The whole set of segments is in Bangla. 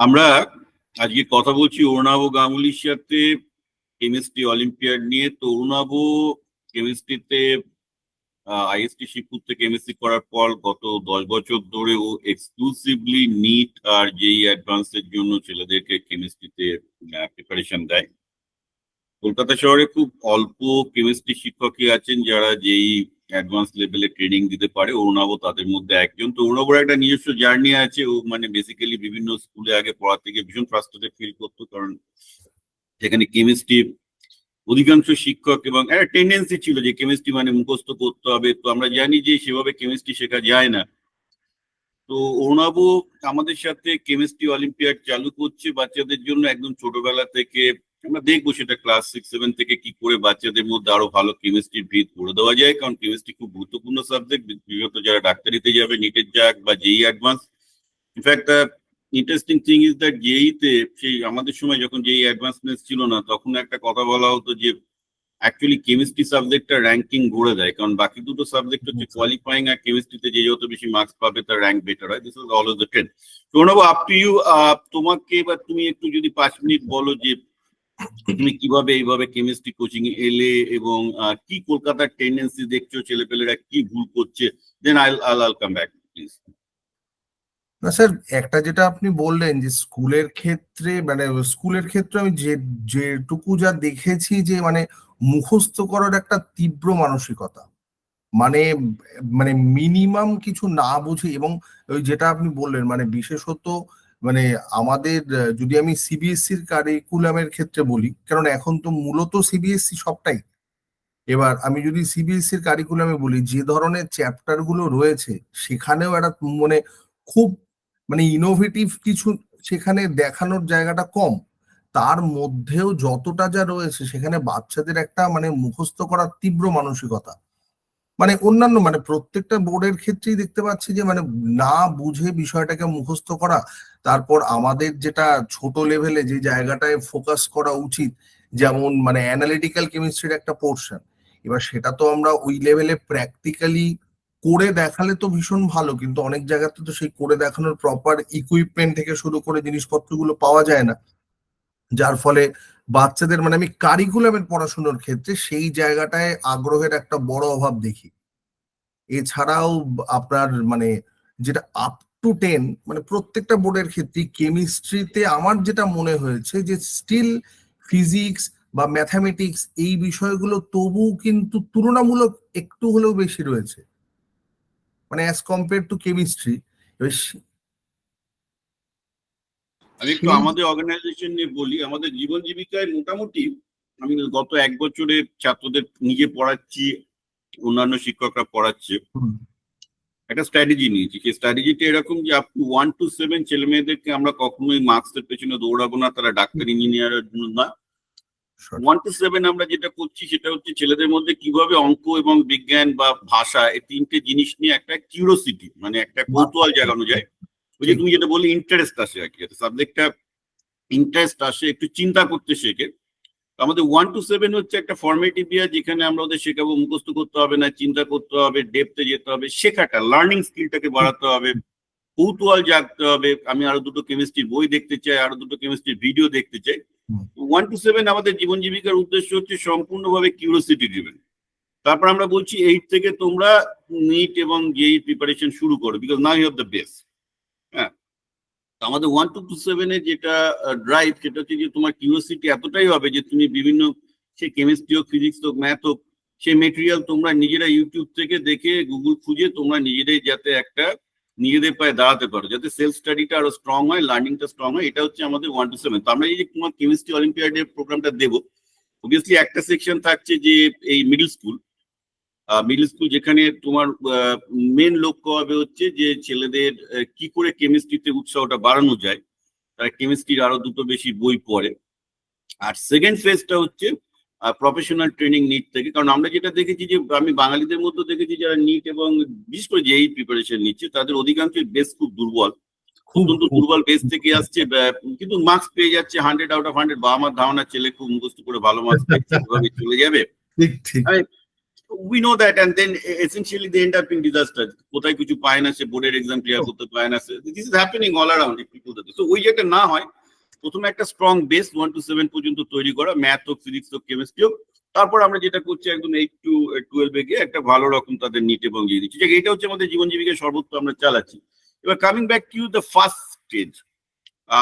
আমরা আজকে কথা বলছি অরুণাভ গাঙ্গুলির সাথে কেমিস্ট্রি অলিম্পিয়াড নিয়ে। তো অরুণাভ, কেমিস্ট্রিতে আইএসটি শিবপুর থেকে কেমিস্ট্রি করার পর গত দশ বছর ধরে ও এক্সক্লুসিভলি নিট আর যেই অ্যাডভান্সের জন্য ছেলেদেরকে কেমিস্ট্রিতে প্রিপারেশন দেয়। কলকাতা শহরে খুব অল্প কেমিস্ট্রি শিক্ষকই আছেন যারা যেই অ্যাডভান্স লেভেলে ট্রেনিং দিতে পারে। অরুণাভ তাদের মধ্যে একজন। তো অরুণাভর একটা নিজস্ব জার্নি আছে। ও মানে বেসিক্যালি বিভিন্ন স্কুলে আগে পড়া থেকে ভীষণ ফ্রাস্ট্রেটেড ফিল করতো। কারণ সেখানে কেমিস্ট্রি অধিকাংশ শিক্ষক এবং একটা টেন্ডেন্সি ছিল যে কেমিস্ট্রি মানে মুখস্থ করতে হবে। তো আমরা জানি যে সেভাবে কেমিস্ট্রি শেখা যায় না। তো অরুণাভ আমাদের সাথে কেমিস্ট্রি অলিম্পিয়াড চালু করছে। বাচ্চাদের জন্য একদম ছোটবেলা থেকে আমরা দেখব সেটা ক্লাস সিক্স সেভেন থেকে কি করে বাচ্চাদের মধ্যে আরও ভালো কেমিস্ট্রির ভিত করে দেওয়া যায়। কারণ কেমিস্ট্রি খুব গুরুত্বপূর্ণ সাবজেক্ট বিগত যারা ডাক্তারিতে যাবে নিটের যাক বা যেই advance in fact interesting thing is that জেইতে সেই আমাদের সময় যখন যেই অ্যাডভান্সনেস ছিল না তখন একটা কথা বলা হতো যে অ্যাকচুয়ালি কেমিস্ট্রি সাবজেক্টটা র্যাঙ্কিং গড়ে দেয়। কারণ বাকি দুটো সাবজেক্ট হচ্ছে কোয়ালিফাইং আর কেমিস্ট্রিতে যে যত বেশি মার্কস পাবে তার র্যাঙ্ক বেটার হয়। This is always the trend Pranab up to you তোমাকে এবার তুমি একটু যদি পাঁচ মিনিট বলো যে তুমি কীভাবে এইভাবে কেমিস্ট্রি কোচিং এলে এবং আহ, কি কলকাতার টেন্ডেন্সি দেখছ ছেলেপেলেরা কি ভুল করছে? Then I I'll I'll come back please না স্যার একটা যেটা আপনি বললেন যে স্কুলের ক্ষেত্রে মানে স্কুলের ক্ষেত্রে আমি যে যেটুকু যা দেখেছি যে মানে মুখস্থ করার একটা তীব্র মানসিকতা। মানে মানে মিনিমাম কিছু না বুঝে এবং যেটা আপনি বললেন মানে বিশেষত মানে আমাদের যদি আমি সিবিএসসির কারিকুলামের ক্ষেত্রে বলি, কারণ এখন তো মূলত সিবিএসসি সবটাই। এবার আমি যদি সিবিএসসির কারিকুলামে বলি, যে ধরনের চ্যাপ্টারগুলো রয়েছে, সেখানেও একটা মানে খুব মানে ইনোভেটিভ কিছু সেখানে দেখানোর জায়গাটা কম। তার মধ্যেও যতটা যা রয়েছে, সেখানে বাচ্চাদের একটা মানে মুখস্থ করার তীব্র মানসিকতা। মানে অন্যান্য মানে প্রত্যেকটা বোর্ডের ক্ষেত্রেই দেখতে পাচ্ছি যে মানে না বুঝে বিষয়টাকে মুখস্থ করা তারপর আমাদের যেটা ছোট লেভেলে যে জায়গাটায় ফোকাস করা উচিত, যেমন মানে অ্যানালিটিক্যাল কেমিস্ট্রির একটা পোর্শন এবার সেটা তো আমরা ওই লেভেলে প্র্যাকটিক্যালি করে দেখালে তো ভীষণ ভালো, কিন্তু অনেক জায়গাতে তো সেই করে দেখানোর প্রপার ইকুইপমেন্ট থেকে শুরু করে জিনিসপত্রগুলো পাওয়া যায় না। যার ফলে বাচ্চাদের মানে আমি কারিকুলামের পড়াশোনার ক্ষেত্রে সেই জায়গাটায় আগ্রহের একটা বড় অভাব দেখি। এছাড়াও আপনার মানে যেটা আপ টু টেন মানে প্রত্যেকটা বোর্ডের ক্ষেত্রে কেমিস্ট্রিতে আমার যেটা মনে হয়েছে যে স্টিল ফিজিক্স বা ম্যাথামেটিক্স এই বিষয়গুলো তবু কিন্তু তুলনামূলক একটু হলেও বেশি রয়েছে। মানে অ্যাজ কম্পেয়ার টু কেমিস্ট্রি আমি একটু আমাদের অর্গানাইজেশন নিয়ে বলি আমাদের জীবন জীবিকায় মোটামুটি আমি গত এক বছরে ছাত্রদের নিজে পড়াচ্ছি অন্যান্য শিক্ষকরা পড়াচ্ছে। একটা স্ট্র্যাটেজি নিয়েছি। সেই স্ট্র্যাটেজিটা এরকম যে up to one two seven ছেলে মেয়েদেরকে আমরা কখনোই মার্কসের পেছনে দৌড়াবো না তারা ডাক্তার ইঞ্জিনিয়ারের জন্য না। ওয়ান টু সেভেন আমরা যেটা করছি সেটা হচ্ছে ছেলেদের মধ্যে কীভাবে অঙ্ক এবং বিজ্ঞান বা ভাষা এই তিনটে জিনিস নিয়ে একটা কিউরোসিটি মানে একটা কৌতূহল জাগানো যায়। ওই যে তুমি যেটা বললে ইন্টারেস্ট আসে আর কি। সাবজেক্টটা ইন্টারেস্ট আসে একটু চিন্তা করতে শেখে। আমাদের ওয়ান টু সেভেন হচ্ছে একটা ফর্মেটিভ ইয়ার যেখানে আমরা ওদের শেখাবো মুখস্থ করতে হবে না চিন্তা করতে হবে ডেপতে যেতে হবে শেখাটা লার্নিং স্কিলটাকে বাড়াতে হবে কৌতূহল জাগতে হবে। আমি আরও দুটো কেমিস্ট্রির বই দেখতে চাই আরও দুটো কেমিস্ট্রির ভিডিও দেখতে চাই। ওয়ান টু সেভেন আমাদের জীবন জীবিকার উদ্দেশ্য হচ্ছে সম্পূর্ণভাবে কিউরিওসিটি ড্রিভেন তারপর আমরা বলছি এইট থেকে তোমরা নিট এবং জেই প্রিপারেশন শুরু করো because now you have the best আমাদের ওয়ান টু টু সেভেনে যেটা ড্রাইভ সেটা হচ্ছে যে তোমার কিউরিওসিটি এতটাই হবে যে তুমি বিভিন্ন, সে কেমিস্ট্রি হোক ফিজিক্স হোক ম্যাথ হোক, সে মেটেরিয়াল তোমরা নিজেরা ইউটিউব থেকে দেখে গুগল খুঁজে তোমরা নিজেরাই যাতে একটা নিজেদের পায়ে দাঁড়াতে পারো, যাতে সেলফ স্টাডিটা আরও স্ট্রং হয় লার্নিংটা স্ট্রং হয়, এটা হচ্ছে আমাদের ওয়ান টু সেভেন তো আমরা এই যে তোমার কেমিস্ট্রি অলিম্পিয়াডের প্রোগ্রামটা দেবো অবভিয়াসলি একটা সেকশন থাকছে যে এই মিডল স্কুল মিডল স্কুল যেখানে তোমার মেন লক্ষ্য হবে হচ্ছে যে ছেলেদের কি করে কেমিস্ট্রিতে উৎসাহটা বাড়ানো যায় তারা কেমিস্ট্রির আরও দুটো বেশি বই পড়ে। আর সেকেন্ড ফেজটা হচ্ছে প্রফেশনাল ট্রেনিং নিট থেকে। কারণ আমরা যেটা দেখেছি যে আমি বাঙালিদের মধ্যে দেখেছি যারা নিট এবং বিশেষ করে যেই প্রিপারেশন নিচ্ছে তাদের অধিকাংশ বেস খুব দুর্বল। খুব দুর্বল। বেস থেকে আসছে কিন্তু মার্কস পেয়ে যাচ্ছে হান্ড্রেড আউট অফ হান্ড্রেড বা আমার ধারণা ছেলে খুব মুখস্থ করে ভালো মার্কস চলে যাবে। ঠিক ঠিক। We know that and then essentially they end up in disaster. কোথায় কিছু পায় না সে বোর্ডের এক্সাম ক্লিয়ার করতে পায় না this is happening all around people so ওই যেটা না হয় প্রথমে একটা strong base one two seven পর্যন্ত তৈরি করা ম্যাথ হোক ফিজিক্স হোক কেমিস্ট্রি হোক তারপর আমরা যেটা করছি একদম এইট টু টুয়েলভে গিয়ে একটা ভালো রকম তাদের নিট এবং দিয়ে দিচ্ছি। এটা হচ্ছে আমাদের জীবন জীবিকার সর্বোচ্চ আমরা চালাচ্ছি। এবার coming back to the first stage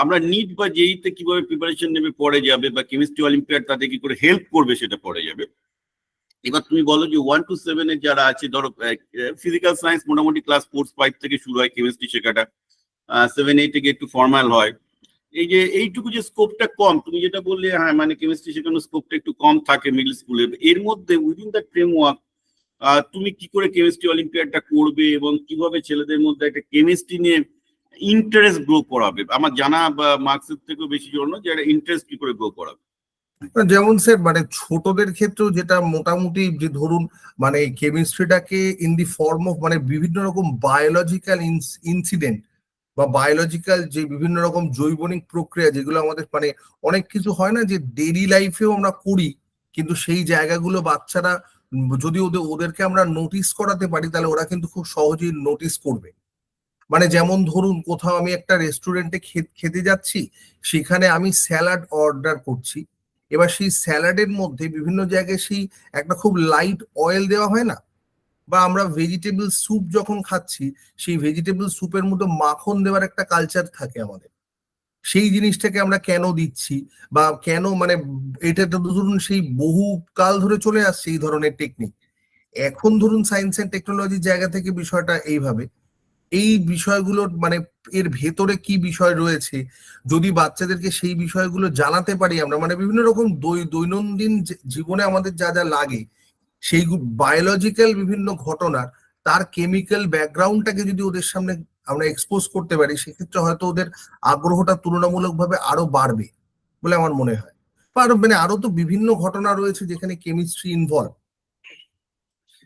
আমরা নিট বা জেইতে কীভাবে প্রিপারেশন নেবে পরে যাবে বা কেমিস্ট্রি অলিম্পিয়াড তাদের কি করে হেল্প করবে সেটা পরে যাবে। এবার তুমি বলো যে ওয়ান টু সেভেন এর যারা আছে, ধরো ফিজিক্যাল সায়েন্স মোটামুটি ক্লাস ফোর ফাইভ থেকে শুরু হয় কেমিস্ট্রি শেখাটা। সেভেন এইট থেকে একটু ফর্মাল হয়। এই যে, এইটুকু যে স্কোপটা কম, তুমি যেটা বললে হ্যাঁ মানে কেমিস্ট্রি শেখানোর স্কোপটা একটু কম থাকে মিডল স্কুলে এর। মধ্যে উইদিন দ্য ফ্রেমওয়ার্ক তুমি কি করে কেমিস্ট্রি অলিম্পিয়াডটা করবে এবং কীভাবে ছেলেদের মধ্যে একটা কেমিস্ট্রি নিয়ে ইন্টারেস্ট গ্রো করাবে? আমার জানা মার্কসের থেকেও বেশি জন্য যে একটা ইন্টারেস্ট কি করে গ্রো করাবে। যেমন স্যার মানে ছোটদের ক্ষেত্রেও যেটা মোটামুটি যে ধরুন মানে কেমিস্ট্রিটাকে ইন দি ফর্ম অফ মানে বিভিন্ন রকম বায়োলজিক্যাল ইনসিডেন্ট বা বায়োলজিক্যাল যে বিভিন্ন রকম জৈবনিক প্রক্রিয়া যেগুলো আমাদের মানে অনেক কিছু হয় না যে ডেইলি লাইফেও আমরা করি, কিন্তু সেই জায়গাগুলো বাচ্চারা, যদি ওদের, ওদেরকে আমরা নোটিস করাতে পারি, তাহলে ওরা কিন্তু খুব সহজেই নোটিস করবে। মানে যেমন ধরুন, কোথাও আমি একটা রেস্টুরেন্টে খেতে যাচ্ছি, সেখানে আমি স্যালাড অর্ডার করছি এবার সেই স্যালাডের মধ্যে বিভিন্ন জায়গায় সেই একটা খুব লাইট অয়েল দেওয়া হয় না? বা আমরা ভেজিটেবল স্যুপ যখন খাচ্ছি, সেই ভেজিটেবল স্যুপের মধ্যে মাখন দেওয়ার একটা কালচার থাকে আমাদের। সেই জিনিসটাকে আমরা কেন দিচ্ছি? বা কেন মানে এটা তো ধরুন সেই বহু কাল ধরে চলে আসছে এই ধরনের টেকনিক এখন ধরুন সায়েন্স এন্ড টেকনোলজির জায়গা থেকে বিষয়টা এইভাবে। এই বিষয়গুলোর মানে এর ভেতরে কি বিষয় রয়েছে? যদি বাচ্চাদেরকে সেই বিষয়গুলো জানাতে পারি আমরা মানে বিভিন্ন রকম দৈনন্দিন জীবনে আমাদের যা যা লাগে, সেই বায়োলজিক্যাল বিভিন্ন ঘটনা তার কেমিক্যাল ব্যাকগ্রাউন্ডটাকে যদি ওদের সামনে আমরা এক্সপোজ করতে পারি, সেক্ষেত্রে হয়তো ওদের আগ্রহটা তুলনামূলকভাবে আরও বাড়বে বলে আমার মনে হয়। আরও মানে আরও তো বিভিন্ন ঘটনা রয়েছে যেখানে কেমিস্ট্রি ইনভলভ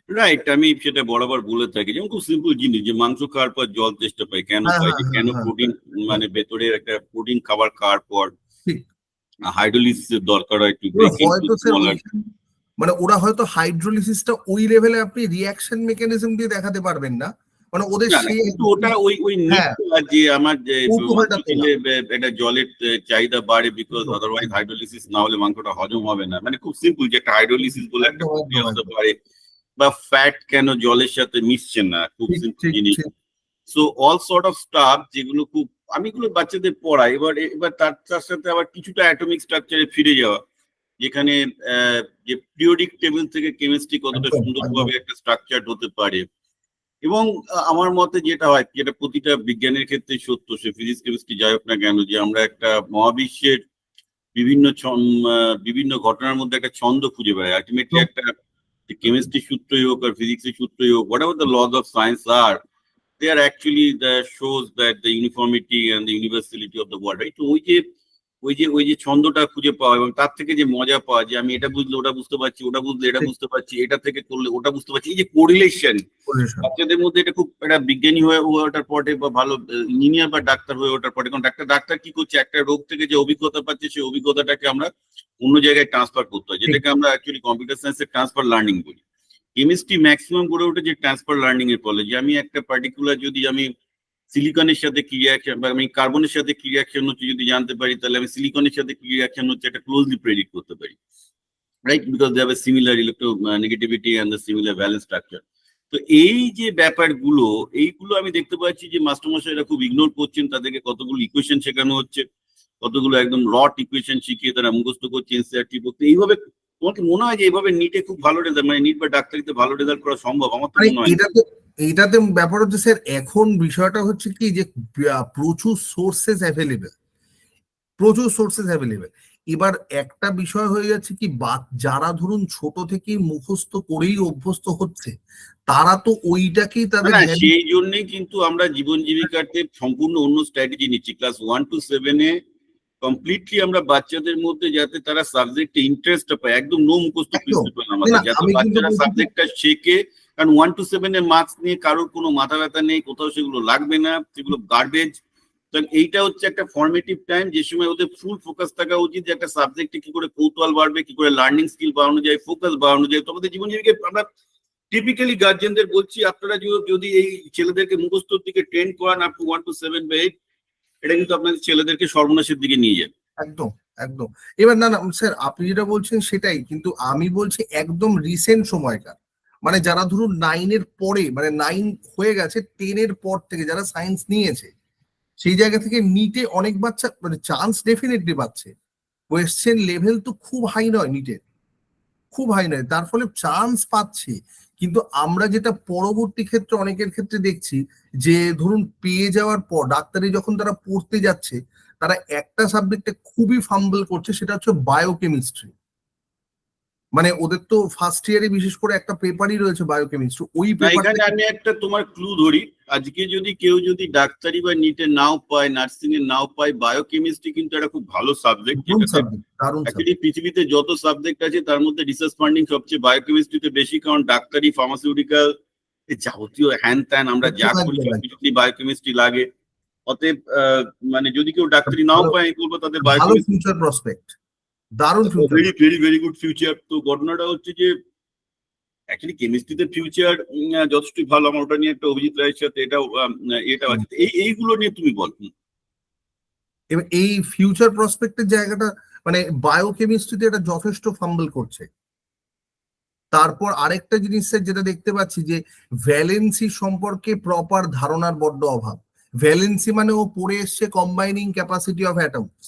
রাইট আমি সেটা বরাবর বলে থাকি। যেমন খুব সিম্পল জিনিস যে মাংস খাওয়ার পর জল চেষ্টা পাই। কেন হ্যাঁ, পাই হ্যাঁ, হ্যাঁ, কেন হ্যাঁ। প্রোটিন মানে ভেতরে একটা প্রোটিন খাবার খাওয়ার পর ঠিক। হাইড্রোলিসিস দরকার হয় একটু মানে ওরা হয়তো হাইড্রোলিসিসটা ওই লেভেলে আপনি রিয়াকশন মেকানিজম দিয়ে দেখাতে পারবেন না। মানে ওদের ওটা ওই ওই হ্যাঁ। যে আমার যে একটা জলের চাহিদা বাড়ে বিকজ। আদারওয়াইজ হাইড্রোলিসিস না হলে মাংসটা হজম হবে না। মানে খুব সিম্পল যে একটা হাইড্রোলিসিস বলে একটা প্রক্রিয়া হতে পারে। বা ফ্যাট কেন জলের সাথে মিশছে না? খুব সিম্পল জিনিস। So all sort of stuff যেগুলো খুব আমি এগুলো বাচ্চাদের পড়াই। এবার এবার তার তার সাথে আবার কিছুটা অ্যাটমিক স্ট্রাকচারে ফিরে যাওয়া। যেখানে যে পিরিয়ডিক টেবিল থেকে কেমিস্ট্রি কতটা সুন্দরভাবে একটা স্ট্রাকচার হতে পারে। এবং আমার মতে যেটা হয় যেটা প্রতিটা বিজ্ঞানের ক্ষেত্রে সত্য সে ফিজিক্স কেমিস্ট্রি যাই হোক না কেন যে আমরা একটা মহাবিশ্বের বিভিন্ন বিভিন্ন ঘটনার মধ্যে একটা ছন্দ খুঁজে বেড়াই। আলটিমেটলি একটা কেমিস্ট্রি সূত্রই হোক আর ফিজিক্সের সূত্রই হোক whatever the laws of science R they are actually the shows that the uniformity and the universality of the world right? তো ওই যে ওই যে ওই যে ছন্দটা খুঁজে পাওয়া এবং তার থেকে যে মজা পাওয়া যে আমি এটা বুঝলে ওটা বুঝতে পারছি ওটা বুঝলে এটা বুঝতে পারছি এটা থেকে করলে ওটা বুঝতে পারছি এই যে কোরিলেশন বাচ্চাদের মধ্যে এটা খুব একটা বিজ্ঞানী হয়ে হয়ে ওঠার পরে বা ভালো ইঞ্জিনিয়ার বা ডাক্তার হয়ে ওঠার পরে কারণ ডাক্তার ডাক্তার কি করছে? একটা রোগ থেকে যে অভিজ্ঞতা পাচ্ছে সেই অভিজ্ঞতাটাকে আমরা অন্য জায়গায় ট্রান্সফার করতে হয়, যেটাকে আমরা অ্যাকচুয়ালি কম্পিউটার সায়েন্সের ট্রান্সফার লার্নিং বলি। কেমিস্ট্রি ম্যাক্সিমাম গড়ে ওঠে যে ট্রান্সফার লার্নিং এর ফলে, যে আমি একটা পার্টিকুলার যদি আমি সিলিকনের সাথে কি রিয়াকশন বা আমি কার্বনের সাথে কি রিয়াকশন হচ্ছে যদি জানতে পারি, তাহলে আমি সিলিকনের সাথে কি রিয়াকশন হচ্ছে এটা ক্লোজলি প্রেডিক্ট করতে পারি। Right because they similar electronegativity and the similar valence structure তো এই যে ব্যাপারগুলো, এইগুলো আমি দেখতে পাচ্ছি যে মাস্টারমশাইরা খুব ইগনোর করছেন, তাদেরকে কতগুলো ইকুয়েশন শেখানো হচ্ছে। কতগুলো একদম রট ইকুয়েশন শিখিয়ে তারা মুখস্থ করছে এনসিআরটি পড়তে এইভাবে তোমার কি মনে হয় যে এইভাবে নিটে খুব ভালো রেজাল্ট মানে নিট বা ডাক্তারিতে ভালো রেজাল্ট করা সম্ভব? আমার তো মানে হয় এটাতে ব্যাপার হচ্ছে স্যার এখন বিষয়টা হচ্ছে কি যে প্রচুর সোর্সেস অ্যাভেলেবেল প্রচুর সোর্সেস অ্যাভেলেবেল এবার একটা বিষয় হয়ে যাচ্ছে কি যারা ধরুন ছোট থেকেই মুখস্থ করেই অভ্যস্ত হচ্ছে তারা তো ওইটাকেই তাদের সেই জন্যই কিন্তু আমরা জীবন জীবিকাতে সম্পূর্ণ অন্য স্ট্র্যাটেজি নিচ্ছি। ক্লাস ওয়ান টু সেভেনে কমপ্লিটলি আমরা বাচ্চাদের মধ্যে যাতে তারা সাবজেক্টে ইন্টারেস্টটা পায় একদম নো মুখস্থ প্রিন্সিপাল আমাদের যাতে বাচ্চারা সাবজেক্টটা শেখে কারণ ওয়ান টু সেভেন এর মার্কস নিয়ে কারোর কোনো মাথা ব্যথা নেই কোথাও সেগুলো লাগবে না সেগুলো গার্বেজ এইটা হচ্ছে একটা ফর্মেটিভ টাইম যে সময় ওদের ফুল ফোকাস থাকা উচিত যে একটা সাবজেক্টে কি করে কৌতূহল বাড়বে কি করে লার্নিং স্কিল বাড়ানো যায় ফোকাস বাড়ানো যায়। তো আমাদের জীবন জীবিকায় আমরা টিপিক্যালি গার্জেনদের বলছি আপনারা যদি- যদি এই ছেলেদেরকে মুখস্থর দিকে ট্রেন করান up to one two seven বা এইট এটা কিন্তু আপনাদের ছেলেদেরকে সর্বনাশের দিকে নিয়ে যাবে। একদম একদম। এবার না না, স্যার, আপনি যেটা বলছেন সেটাই, কিন্তু আমি বলছি একদম রিসেন্ট সময়কার। মানে যারা ধরুন নাইনের পরে মানে নাইন হয়ে গেছে টেনের পর থেকে যারা সায়েন্স নিয়েছে, সেই জায়গা থেকে নিটে অনেক বাচ্চা মানে চান্স ডেফিনেটলি পাচ্ছে। কোয়েশ্চেন লেভেল তো খুব হাই নয় নিটের খুব হাই নয়, তার ফলে চান্স পাচ্ছে। কিন্তু আমরা যেটা পরবর্তী ক্ষেত্রে, অনেকের ক্ষেত্রে দেখছি যে, ধরুন পেয়ে যাওয়ার পর, ডাক্তারি যখন তারা পড়তে যাচ্ছে, তারা একটা সাবজেক্টে খুবই ফাম্বল করছে, সেটা হচ্ছে বায়োকেমিস্ট্রি মানে ওদের তো ফার্স্ট ইয়ারে বিশেষ করে একটা পেপারই রয়েছে বায়োকেমিস্ট্রি ওই পেপারটা আমি একটা তোমার ক্লু ধরি। আজকে যদি কেউ যদি ডাক্তারি বা নিটে নাও পায় নার্সিং এ নাও পায় বায়োকেমিস্ট্রি কিন্তু একটা খুব ভালো সাবজেক্ট অ্যাকচুয়ালি পৃথিবীতে যত সাবজেক্ট আছে তার মধ্যে রিসার্চ ফান্ডিং সবচেয়ে বায়োকেমিস্ট্রিতে বেশি কারণ ডাক্তারি ফার্মাসিউটিক্যাল যাবতীয় হ্যান ত্যান আমরা যা করি বায়োকেমিস্ট্রি লাগে। অতএব মানে যদি কেউ ডাক্তারি নাও পায় আমি বলব তাদের বায়োকেমিস্ট্রি ফিউচার প্রসপেক্ট দারুণ very very very good future তো ঘটনাটা হচ্ছে যে অ্যাকচুয়ালি কেমিস্ট্রিতে ফিউচার যথেষ্ট ভালো। আমার ওটা নিয়ে একটা অভিজিৎ রায়ের সাথে আম, এটা আছে। এই এইগুলো নিয়ে তুমি বল। এবার এই ফিউচার প্রসপেক্টের জায়গাটা মানে বায়োকেমিস্ট্রিতে এটা যথেষ্ট ফাম্বল করছে। তারপর আরেকটা জিনিসের যেটা দেখতে পাচ্ছি যে ভ্যালেন্সি সম্পর্কে প্রপার ধারণার বড্ড অভাব। ভ্যালেন্সি মানে ও পড়ে এসছে কম্বাইনিং ক্যাপাসিটি অফ অ্যাটমস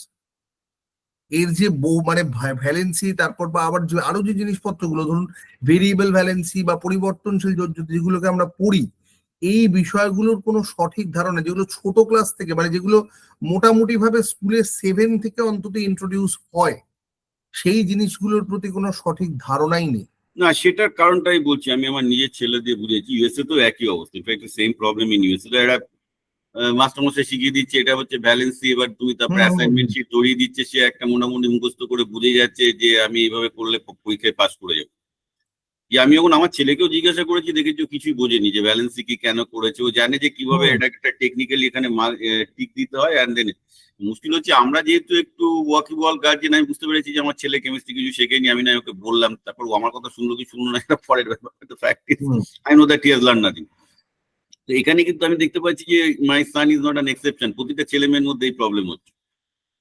এর যে বউ মানে ভ্যালেন্সি, তারপর বা আবার আরও যে জিনিসপত্রগুলো, ধরুন ভেরিয়েবল ভ্যালেন্সি বা পরিবর্তনশীল যেগুলোকে আমরা পড়ি, এই বিষয়গুলোর কোনো সঠিক ধারণা, যেগুলো ছোট ক্লাস থেকে মানে যেগুলো মোটামুটি ভাবে স্কুলে সেভেন থেকে অন্তত ইন্ট্রোডিউস হয়, সেই জিনিসগুলোর প্রতি কোনো সঠিক ধারণাই নেই। না, সেটার কারণটাই বলছি, আমি আমার নিজের ছেলে দিয়ে বুঝেছি ইউএসএ তো একই অবস্থা in fact same problem in USA তো এরা মাস্টারমশাই শিখিয়ে দিচ্ছে এটা হচ্ছে ব্যালেন্সি এবার তুমি তারপরে অ্যাসাইনমেন্ট শিট ধরিয়ে দিচ্ছে সে একটা মোটামুটি মুখস্থ করে বুঝে যাচ্ছে যে আমি এইভাবে করলে পরীক্ষায় পাস করে যাব। যে আমি যখন আমার ছেলেকেও জিজ্ঞাসা করেছি দেখেছি ও কিছুই বোঝেনি যে ব্যালেন্সি কি কেন করেছে ও জানে যে কীভাবে এটা একটা টেকনিক্যালি এখানে টিক দিতে হয় অ্যান্ড দেন মুশকিল হচ্ছে আমরা যেহেতু একটু ওয়াকিবল গার্জেন আমি বুঝতে পেরেছি যে আমার ছেলে কেমিস্ট্রি কিছু শেখেনি আমি না ওকে বললাম তারপর ও আমার কথা শুনলো কি শুনলো না এটা পরের ব্যাপার practice. I know that he has learn nothing তো এখানে কিন্তু আমি দেখতে পাচ্ছি যে my son is not an exception প্রতিটা ছেলে মেয়ের মধ্যে এই প্রবলেম হচ্ছে।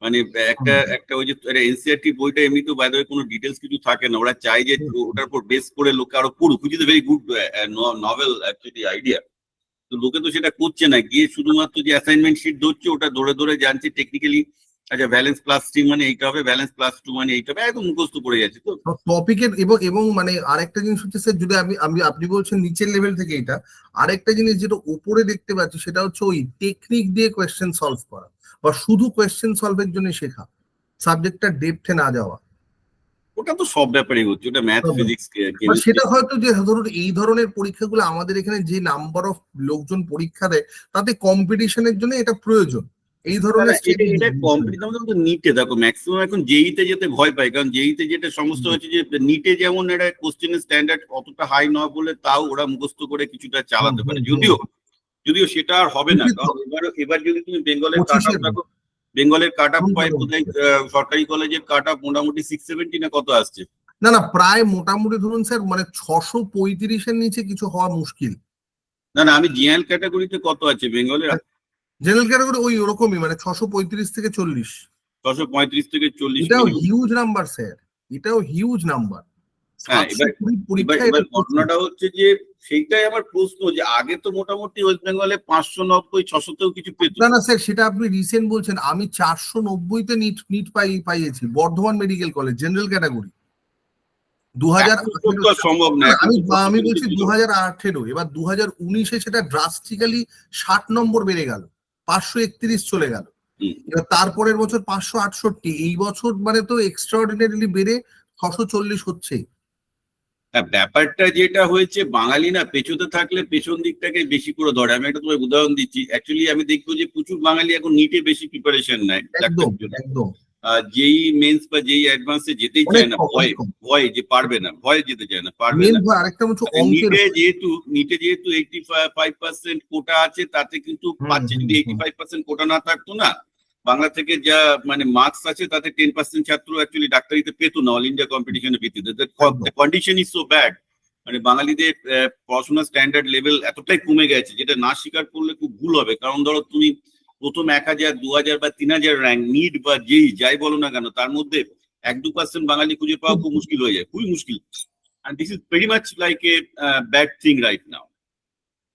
মানে একটা একটা ওই যে এনসিআরটি বইটা এমনি তো বাইরে কোনো ডিটেলস কিছু থাকে না। ওরা চাই যে ওটার উপর বেস করে লোকে আরও পড়ুক which is very good novel actually idea তো লোকে তো সেটা করছে না। গিয়ে শুধুমাত্র যে অ্যাসাইনমেন্ট শিট ধরছে ওটা ধরে ধরে জানছে টেকনিক্যালি আচ্ছা ব্যালেন্স প্লাস থ্রি মানে এইটা হবে ব্যালেন্স প্লাস টু মানে এইটা হবে একদম মুখস্থ পড়ে যাচ্ছে তো। টপিকের এবং এবং মানে আরেকটা জিনিস হচ্ছে স্যার যদি আমি আমি আপনি বলছেন নিচের লেভেল থেকে এটা আরেকটা জিনিস যেটা উপরে দেখতে পাচ্ছি সেটা হচ্ছে ওই টেকনিক দিয়ে কোয়েশ্চেন সলভ করা বা শুধু কোয়েশ্চেন সলভের জন্য শেখা সাবজেক্টটা ডেপথে না যাওয়া। ওটা তো সব ব্যাপারেই হচ্ছে ওটা ম্যাথ ফিজিক্স সেটা হয়তো যে ধরুন এই ধরনের পরীক্ষাগুলো আমাদের এখানে যে নাম্বার অফ লোকজন পরীক্ষা দেয় তাতে কম্পিটিশনের জন্য এটা প্রয়োজন। এই ধরনের এটা কম্পিটিশন তো নিটে দেখো ম্যাক্সিমাম এখন জেইতে যেতে ভয় পায় কারণ জেইতে যেটা সমস্যা হচ্ছে যে নিটে যেমন এটা কোশ্চেনের স্ট্যান্ডার্ড অতটা হাই নয় বলে তাও ওরা মুখস্থ করে কিছুটা চালাতে পারে। যদিও যদিও সেটা আর হবে না কারণ এবার এবার যদি তুমি বেঙ্গলের কাট আপ দেখো বেঙ্গলের কাট আপ কোথায় আহ, সরকারি কলেজের কাট আপ মোটামুটি সিক্স সেভেন্টি না কত আসছে? না না প্রায় মোটামুটি ধরুন স্যার মানে ছশো পঁয়ত্রিশের নিচে কিছু হওয়া মুশকিল। না না আমি জিএল ক্যাটাগরিতে কত আছে? বেঙ্গলের জেনারেল ক্যাটাগরি ওই ওরকমই মানে ছশো পঁয়ত্রিশ থেকে চল্লিশ। ছশো পঁয়ত্রিশ থেকে চল্লিশ এটাও হিউজ নাম্বার স্যার এটাও হিউজ নাম্বার হ্যাঁ, এবার ঘটনাটা হচ্ছে যে সেইটাই আমার প্রশ্ন যে আগে তো মোটামুটি ওয়েস্ট বেঙ্গলে পাঁচশো নব্বই ছশোতেও কিছু পেত। না না স্যার সেটা আপনি রিসেন্ট বলছেন। আমি চারশো নব্বইতে নিট নিট পাই পাইয়েছি Bardhaman medical college general category দু হাজার সম্ভব না আমি আমি বলছি। দু হাজার আঠেরো এবার দু হাজার উনিশে সেটা ড্রাস্টিক্যালি ষাট নম্বর বেড়ে গেল। পাঁচশো একত্রিশ চলে গেল। এবার তারপরের বছর পাঁচশো আটষট্টি এই বছর মানে তো এক্সট্রাঅর্ডিনারিলি বেড়ে ছশো চল্লিশ হচ্ছে ব্যাপারটা যেটা হয়েছে বাঙালি না পেছতে থাকলে পেছন দিকটাকে বেশি করে ধরে। আমি একটা তোমায় উদাহরণ দিচ্ছি। অ্যাকচুয়ালি আমি দেখব যে প্রচুর বাঙালি এখন নিটে বেশি প্রিপারেশন নেয়। একদম একদম। যেই মেন্স বা যেই অ্যাডভান্সে যেতেই চায় না ভয় ভয় যে পারবে না ভয় যেতে চায় না পারবে না। আরেকটা হচ্ছে নিটে যেহেতু নিটে যেহেতু এইটি ফাইভ পার্সেন্ট কোটা আছে তাতে কিন্তু পাচ্ছে। যদি হুম। এইটি ফাইভ পার্সেন্ট কোটা না থাকতো না বাংলা থেকে যা মানে মার্কস আছে তাতে টেন পার্সেন্ট ছাত্র অ্যাকচুয়ালি ডাক্তারিতে পেতো না অল ইন্ডিয়া কম্পিটিশনের ভিত্তিতে। কন্ডিশন ইজ সো ব্যাড মানে বাঙালিদের আহ, পড়াশোনার স্ট্যান্ডার্ড লেভেল এতটাই কমে গেছে যেটা না স্বীকার করলে খুব ভুল হবে। কারণ ধরো তুমি প্রথম এক হাজার দু হাজার বা তিন হাজার র্যাঙ্ক নিট বা যেই যাই বলো না কেন তার মধ্যে এক দু পার্সেন্ট বাঙালি খুঁজে পাওয়া খুব মুশকিল হয়ে যায় খুবই মুশকিল। And this is pretty much like a uh, bad thing right now.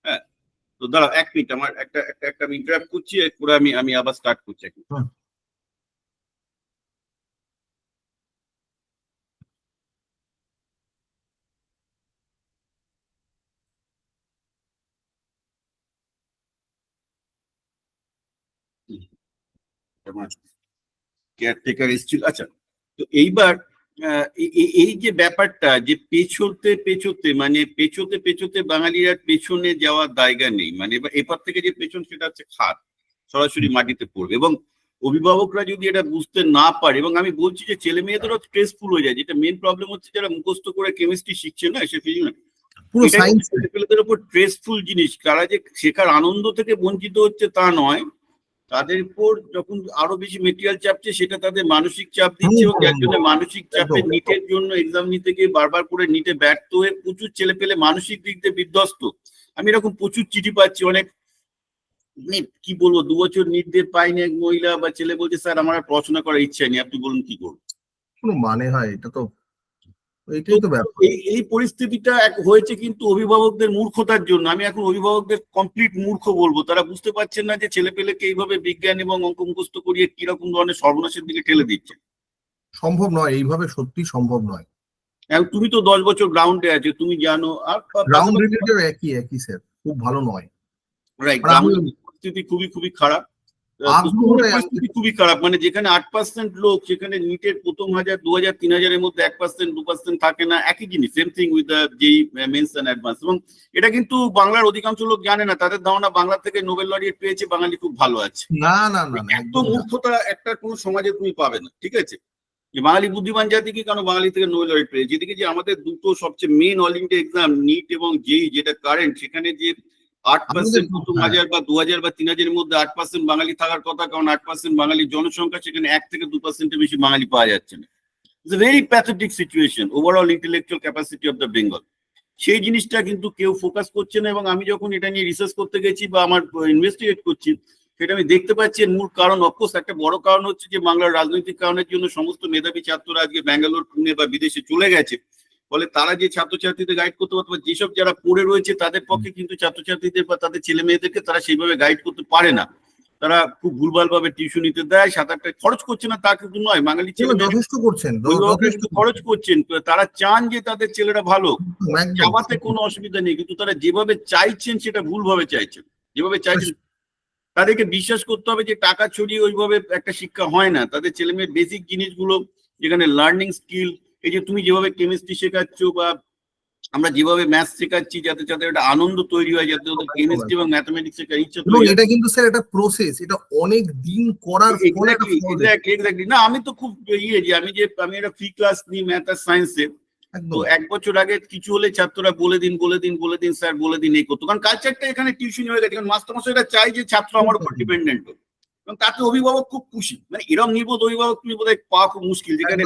হ্যাঁ তো দাঁড়াও এক মিনিট আমার একটা একটা আমি ইন্টারাপ্ট করছি করে আমি আমি আবার স্টার্ট করছি। এক। কেয়ারটেকার এসেছিল। আচ্ছা তো এইবার এই যে ব্যাপারটা যে পেছোতে পেছোতে মানে পেছোতে পেছোতে বাঙালিরা পেছনে যাওয়ার জায়গা নেই মানে এবার এপার থেকে যে পেছন সেটা হচ্ছে খাত সরাসরি মাটিতে পড়বে এবং অভিভাবকরা যদি এটা বুঝতে না পারে এবং আমি বলছি যে ছেলে মেয়েদেরও স্ট্রেসফুল হয়ে যায় যেটা মেন প্রবলেম হচ্ছে যারা মুখস্থ করে কেমিস্ট্রি শিখছে না সে ফিজিক্স পুরো সায়েন্স ছেলেপেলেদের উপর স্ট্রেসফুল জিনিস। তারা যে শেখার আনন্দ থেকে বঞ্চিত হচ্ছে তা নয় তাদের উপর যখন আরও বেশি মেটেরিয়াল চাপছে সেটা তাদের মানসিক চাপ দিচ্ছে এবং যার জন্য মানসিক চাপে নিটের জন্য এক্সাম নিতে গিয়ে বারবার করে নিটে ব্যর্থ হয়ে প্রচুর ছেলে পেলে মানসিক দিক দিয়ে বিধ্বস্ত। আমি এরকম প্রচুর চিঠি পাচ্ছি অনেক মানে কি বলব দু বছর নিট দিয়ে পাইনি এক মহিলা বা ছেলে বলছে স্যার আমার আর পড়াশোনা করার ইচ্ছা নেই আপনি বলুন কি করব কোনো মানে হয় এটা তো এটাই তো ব্যাপার। এই পরিস্থিতিটা এক হয়েছে কিন্তু অভিভাবকদের মূর্খতার জন্য। আমি এখন অভিভাবকদের কমপ্লিট মূর্খ বলব। তারা বুঝতে পারছেন না যে ছেলে পেলেকে এইভাবে বিজ্ঞান এবং অঙ্ক মুখস্থ করিয়ে কীরকম ধরনের সর্বনাশের দিকে ঠেলে দিচ্ছে। সম্ভব নয় এইভাবে সত্যি সম্ভব নয়। তুমি তো দশ বছর গ্রাউন্ডে আছো তুমি জানো আর গ্রাউন্ড রিলেটেড একই একই স্যার খুব ভালো নয়। রাইট আর গ্রাউন্ডের পরিস্থিতি খুবই খুবই খারাপ। খুবই খারাপ। মানে যেখানে আট পার্সেন্ট লোক সেখানে নিটের প্রথম হাজার দু হাজার তিন হাজারের মধ্যে এক পার্সেন্ট দু পার্সেন্ট থাকে না। একই জিনিস সেম থিং উইথ যেই মেন্স অ্যান্ড অ্যাডভান্স এবং এটা কিন্তু বাংলার অধিকাংশ লোক জানে না তাদের ধারণা বাংলা থেকে নোবেল লরিয়েট পেয়েছে বাঙালি খুব ভালো আছে। না না না না এত একদম মূর্খতা একটা কোনো সমাজে তুমি পাবে না ঠিক আছে? যে বাঙালি বুদ্ধিমান জাতি কি কেন বাঙালি থেকে নোবেল লরিয়েট পেয়েছে? যেদিকে যে আমাদের দুটো সবচেয়ে main all India exam NEET এবং যেই যেটা কারেন্ট সেখানে যে আট পার্সেন্ট প্রথম হ্যাঁ। হাজার বা দু হাজার বা তিন হাজারের মধ্যে আট পার্সেন্ট বাঙালি থাকার কথা কারণ আট পার্সেন্ট বাঙালির জনসংখ্যা সেখানে এক থেকে দু পার্সেন্টের বেশি বাঙালি পাওয়া যাচ্ছে না। It's a very pathetic situation overall intellectual capacity of the Bengal সেই জিনিসটা কিন্তু কেউ ফোকাস করছে না এবং আমি যখন এটা নিয়ে রিসার্চ করতে গেছি বা আমার ইনভেস্টিগেট করছি সেটা আমি দেখতে পাচ্ছি এর মূল কারণ অফকোর্স একটা বড় কারণ হচ্ছে যে বাংলার রাজনৈতিক কারণের জন্য সমস্ত মেধাবী ছাত্ররা আজকে ব্যাঙ্গালোর পুনে বা বিদেশে চলে গেছে। ফলে তারা যে ছাত্রছাত্রীদের গাইড করতে পারতো বা যেসব যারা পড়ে রয়েছে তাদের পক্ষে কিন্তু ছাত্রছাত্রীদের বা তাদের ছেলে মেয়েদেরকে তারা সেইভাবে গাইড করতে পারে না। তারা খুব ভুলভাল ভাবে টিউশনিতে দেয় সাত আট টাকা খরচ করছে না তা কিন্তু নয়। বাঙালি ছেলে যথেষ্ট করছেন যথেষ্ট খরচ করছেন তারা চান যে তাদের ছেলেরা ভালো। চাওয়াতে কোনো অসুবিধা নেই কিন্তু তারা যেভাবে চাইছেন সেটা ভুলভাবে চাইছেন। যেভাবে চাইছেন তাদেরকে বিশ্বাস করতে হবে যে টাকা ছড়িয়ে ওইভাবে একটা শিক্ষা হয় না। তাদের ছেলে মেয়ে বেসিক জিনিসগুলো যেখানে লার্নিং স্কিল এই যে তুমি যেভাবে কেমিস্ট্রি শেখাচ্ছ বা আমরা যেভাবে ম্যাথ শেখাচ্ছি যাতে যাতে একটা আনন্দ তৈরি হয় যাতে ওদের কেমিস্ট্রি এবং ম্যাথমেটিক্স শেখার ইচ্ছা তৈরি এটা কিন্তু স্যার একটা প্রসেস এটা অনেক দিন করার exactly. না আমি তো খুব ইয়ে যে আমি যে আমি একটা ফ্রি ক্লাস নিই ম্যাথ আর সায়েন্সে তো এক বছর আগে কিছু হলে ছাত্ররা বলে দিন বলে দিন বলে দিন স্যার বলে দিন এই করতো। কারণ কালচারটা এখানে টিউশন হয়ে গেছে কারণ মাস্টারমশাইরা চাই যে ছাত্র আমার উপর ডিপেন্ডেন্ট হোক। এবং তাতে অভিভাবক খুব খুশি। মানে এরম নির্বোধ অভিভাবক তুমি বোধহয় পাওয়া খুব মুশকিল যেখানে।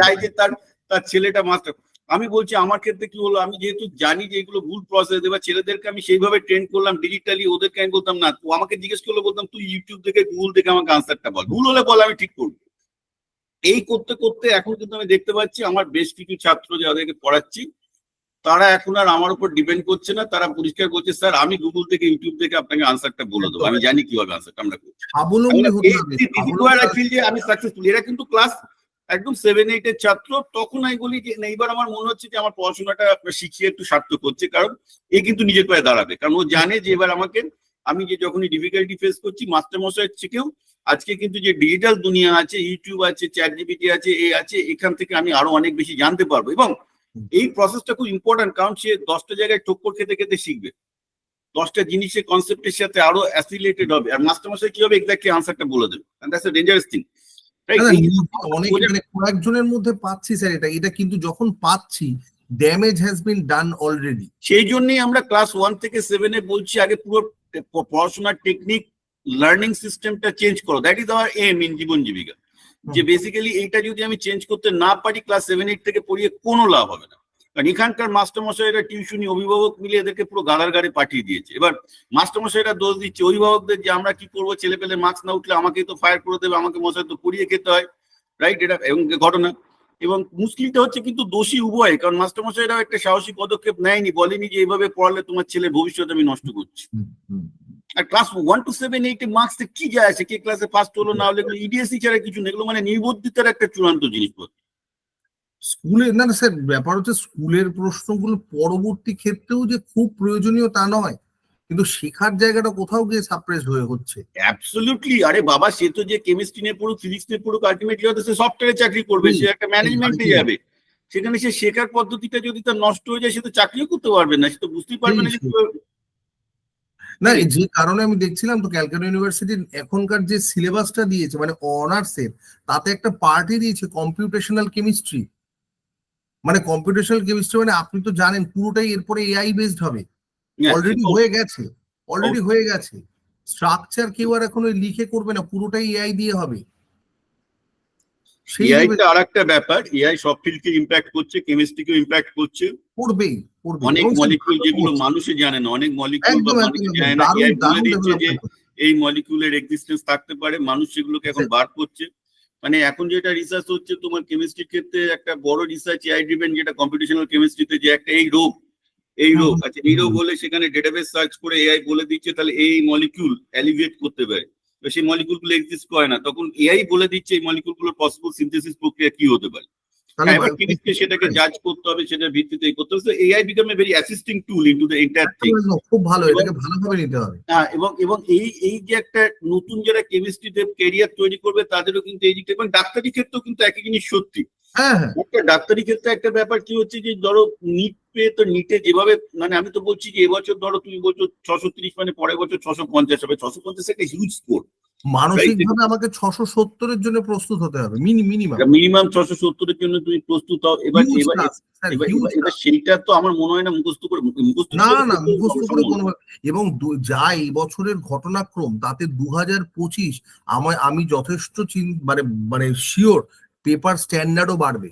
চাই যে তার তার ছেলেটা মাস্টার আমি বলছি আমার ক্ষেত্রে কি হলো? আমি যেহেতু জানি যে এগুলো ভুল প্রসেস এবার ছেলেদেরকে আমি সেইভাবে ট্রেন করলাম ডিজিটালি ওদেরকে আমি বলতাম না তো আমাকে জিজ্ঞেস করলে বলতাম তুই ইউটিউব থেকে গুগল থেকে আমাকে আনসারটা বল। ভুল হলে বল আমি ঠিক করব। এই করতে করতে এখন কিন্তু আমি দেখতে পাচ্ছি আমার বেশ কিছু ছাত্র যাদেরকে পড়াচ্ছি তারা এখন আর আমার উপর ডিপেন্ড করছে না তারা পরিষ্কার করছে স্যার আমি গুগল থেকে ইউটিউব থেকে আপনাকে আনসারটা বলে দেবো আমি জানি কীভাবে আনসারটা আমরা করছি। আমি সাকসেসফুল এরা কিন্তু ক্লাস একদম সেভেন এইট এর ছাত্র তখন আমি বলি যে এইবার আমার মনে হচ্ছে যে আমার পড়াশোনাটা শিখিয়ে একটু সার্থক হচ্ছে কারণ এ কিন্তু নিজের পায়ে দাঁড়াবে। কারণ ও জানে যে এবার আমাকে আমি যে যখনই ডিফিকাল্টি ফেস করছি মাস্টার মশাইয়ের থেকেও আজকে কিন্তু যে ডিজিটাল দুনিয়া আছে ইউটিউব আছে চ্যাট জিপিটি আছে এ আছে এখান থেকে আমি আরও অনেক বেশি জানতে পারব এবং এই প্রসেসটা খুব ইম্পর্টেন্ট কারণ সে দশটা জায়গায় ঠোক্কর খেতে খেতে শিখবে। দশটা জিনিসের কনসেপ্টের সাথে আরও অ্যাসিলেটেড হবে। আর মাস্টার মশাই কি হবে? এক্স্যাক্টলি আনসারটা বলে দেবে। দ্যাটস এ ডেঞ্জারাস থিং অনেক মানে কয়েকজনের মধ্যে পাচ্ছি স্যার এটা। এটা কিন্তু যখন পাচ্ছি damage has been done already সেই জন্যই আমরা ক্লাস ওয়ান থেকে সেভেনে বলছি আগে পুরো পড়াশোনার টেকনিক লার্নিং সিস্টেমটা চেঞ্জ করো। That is our aim in জীবন জীবিকা। যে বেসিক্যালি এইটা যদি আমি চেঞ্জ করতে না পারি ক্লাস সেভেন এইট থেকে পড়িয়ে কোনো লাভ হবে না। কারণ এখানকার মাস্টারমশাইরা টিউশনি অভিভাবক মিলে এদেরকে পুরো গাদার গাড়ি পাঠিয়ে দিয়েছে। এবার মাস্টারমশাইরা দোষ দিচ্ছে। অভিভাবকদের যে আমরা কি করব ছেলে পেলে মার্কস না উঠলে আমাকেই তো ফায়ার করে দেবে আমাকে মশাই তো পুড়িয়ে খেতে হয়। রাইট এটা এবং ঘটনা। এবং মুশকিলটা হচ্ছে কিন্তু দোষী উভয়। কারণ মাস্টারমশাইরাও একটা সাহসী পদক্ষেপ নেয়নি বলেনি যে এইভাবে পড়ালে তোমার ছেলে ভবিষ্যৎ আমি নষ্ট করছি। আর ক্লাস ওয়ান টু সেভেন এইটে মার্কস কি যায় আছে কে ক্লাসে ফার্স্ট হলো না হলো এগুলো ইডিএসসি ছাড়া কিছু নেই এগুলো মানে নির্বুদ্ধিতার একটা চূড়ান্ত জিনিসপত্র। স্কুলে না না স্যার ব্যাপার হচ্ছে স্কুলের প্রশ্নগুলো পরবর্তী ক্ষেত্রেও যে খুব প্রয়োজনীয় তা নয় কিন্তু শেখার জায়গাটা কোথাও গিয়ে সাপ্রেস হয়ে হচ্ছে। অ্যাবসলিউটলি আরে বাবা সে তো যে কেমিস্ট্রি নিয়ে পড়ুক ফিজিক্স নিয়ে পড়ুক আলটিমেটলি হয়তো সে সফটওয়্যারে চাকরি করবে সে একটা ম্যানেজমেন্টে। যাবে। সেখানে সে শেখার পদ্ধতিটা যদি তার নষ্ট হয়ে যায় সে তো চাকরিও করতে পারবে না সে তো বুঝতেই পারবে না যে না যে কারণে আমি দেখছিলাম তো ক্যালকাটা ইউনিভার্সিটির এখনকার যে সিলেবাসটা দিয়েছে মানে অনার্সের তাতে একটা পার্টি দিয়েছে কম্পিউটেশনাল কেমিস্ট্রি মানে কম্পিউটেশনাল কেমিস্ট্রি মানে আপনি তো জানেন পুরোটাই এরপরে এআই বেসড হবে। হ্যাঁ, অলরেডি হয়ে গেছে অলরেডি হয়ে গেছে। স্ট্রাকচার কেউ আর এখন ওই লিখে করবে না পুরোটাই এআই দিয়ে হবে। এআই টা আর ব্যাপার এআই সব ফিল্ডকে ইম্প্যাক্ট করছে কেমিস্ট্রিকেও ইম্প্যাক্ট করছে। করবেই অনেক মলিকিউল যেগুলো করছে। মানুষে জানে না অনেক মলিকিউল বা একদম একদম মানুষে একদম। জানে না এআই বলে দিচ্ছে যে এই মলিকিউলের এক্সিস্টেন্স থাকতে পারে মানুষ সেগুলোকে এখন বার করছে। মানে এখন যেটা রিসার্চ হচ্ছে তোমার কেমিস্ট্রির ক্ষেত্রে একটা বড় রিসার্চ এআই ড্রিভেন যেটা কম্পিটিশনাল কেমিস্ট্রিতে যে একটা এই রোগ এই রোগ আচ্ছা এই রোগ হলে সেখানে ডেটাবেস সার্চ করে এআই বলে দিচ্ছে তাহলে এই মলিকিউল অ্যালিভিয়েট করতে পারে। সেই মলিকিউলগুলো এক্সিস্ট করে না তখন এআই বলে দিচ্ছে এই মলিকিউলগুলোর পসিবল সিনথেসিস প্রক্রিয়া কি হতে পারে। তাহলে এবার বা- কেমিস্ট্রি সেটাকে জাজ করতে হবে সেটার ভিত্তিতে করতে হবে। AI become a very assisting tool into the entire thing একদম একদম, খুব ভালো এটাকে ভালোভাবে নিতে হবে। হ্যাঁ এবং এবং এই এই যে একটা নতুন যারা কেমিস্ট্রিতে কেরিয়ার তৈরি করবে তাদেরও কিন্তু এই দিকটা এবং ডাক্তারি ক্ষেত্রেও কিন্তু একই জিনিস সত্যি। হ্যাঁ হ্যাঁ। একটা ডাক্তারি ক্ষেত্রে একটা ব্যাপার কি হচ্ছে যে ধরো নিট পেয়ে তো নিটে যেভাবে মানে আমি তো বলছি যে এবছর ধরো তুমি বলছো ছশো তিরিশ মানে পরের বছর ছশো পঞ্চাশ হবে। ছশো পঞ্চাশ একটা হিউজ স্কোর মানসিক ভাবে আমাকে ছশো সত্তরের জন্য প্রস্তুত হতে হবে মিনিমাম মিনিমাম ছশো সত্তরের জন্য তুমি প্রস্তুত হও। এবার এবার সেইটা তো আমার মনে হয় না মুখস্থ করে মুখস্থ না না মুখস্থ করে কোনো এবং যা এই বছরের ঘটনাক্রম তাতে দু হাজার পঁচিশ আমার আমি যথেষ্ট মানে মানে শিওর পেপার স্ট্যান্ডার্ডও বাড়বে।